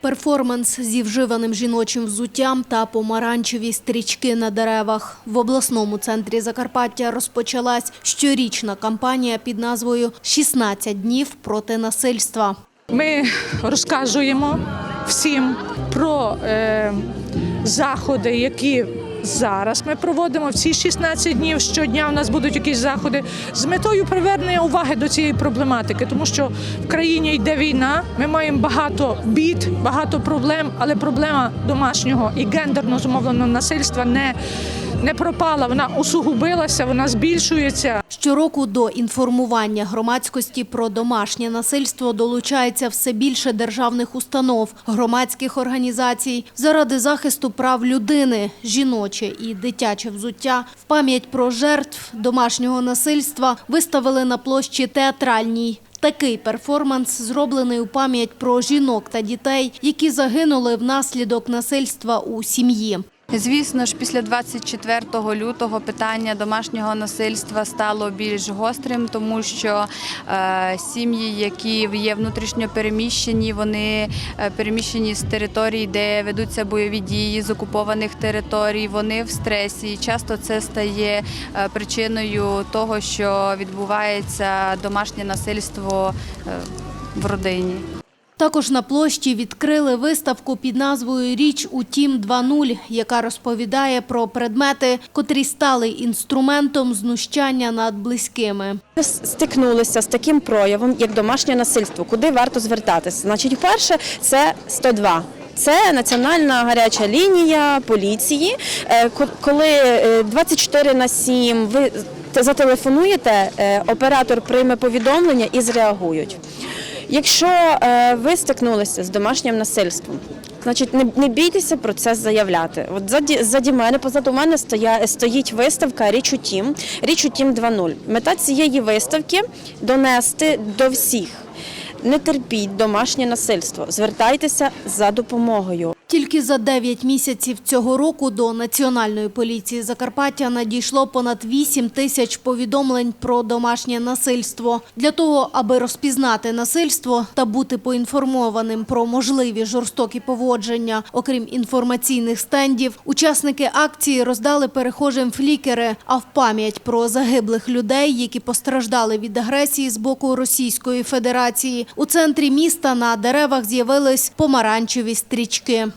Перформанс зі вживаним жіночим взуттям та помаранчеві стрічки на деревах. В обласному центрі Закарпаття розпочалась щорічна кампанія під назвою «16 днів проти насильства». Ми розказуємо всім про е, заходи, які зараз ми проводимо всі ці 16 днів. Щодня у нас будуть якісь заходи з метою привернення уваги до цієї проблематики, тому що в країні йде війна. Ми маємо багато бід, багато проблем, але проблема домашнього і гендерно зумовленого насильства не, не пропала. Вона усугубилася, вона збільшується. Щороку до інформування громадськості про домашнє насильство долучається все більше державних установ, громадських організацій заради захисту прав людини, жіноче і дитяче взуття в пам'ять про жертв домашнього насильства виставили на площі театральній. Такий перформанс зроблений у пам'ять про жінок та дітей, які загинули внаслідок насильства у сім'ї. Звісно ж, після 24 лютого питання домашнього насильства стало більш гострим, тому що е, сім'ї, які є внутрішньо переміщені, вони е, переміщені з територій, де ведуться бойові дії з окупованих територій. Вони в стресі. І часто це стає е, причиною того, що відбувається домашнє насильство в родині. Також на площі відкрили виставку під назвою Річ у Тім 2.0, яка розповідає про предмети, котрі стали інструментом знущання над близькими. стикнулися з таким проявом, як домашнє насильство, куди варто звертатися? Значить, перше, це 102. Це національна гаряча лінія поліції. Е, Коли е, 24 на 7 ви зателефонуєте, е, оператор прийме повідомлення і зреагують. Якщо е, ви стикнулися з домашнім насильством, значить не, не бійтеся про це заявляти. От заді, заді мене, позаду мене стоя, стоїть виставка Річ у тім, Річ у тім 2.0. Мета цієї виставки донести до всіх. Не терпіть домашнє насильство, звертайтеся за допомогою. Тільки за 9 місяців цього року до Національної поліції Закарпаття надійшло понад 8 тисяч повідомлень про домашнє насильство. Для того, аби розпізнати насильство та бути поінформованим про можливі жорстокі поводження, окрім інформаційних стендів, учасники акції роздали перехожим флікери, а в пам'ять про загиблих людей, які постраждали від агресії з боку Російської Федерації, у центрі міста на деревах з'явились помаранчеві стрічки.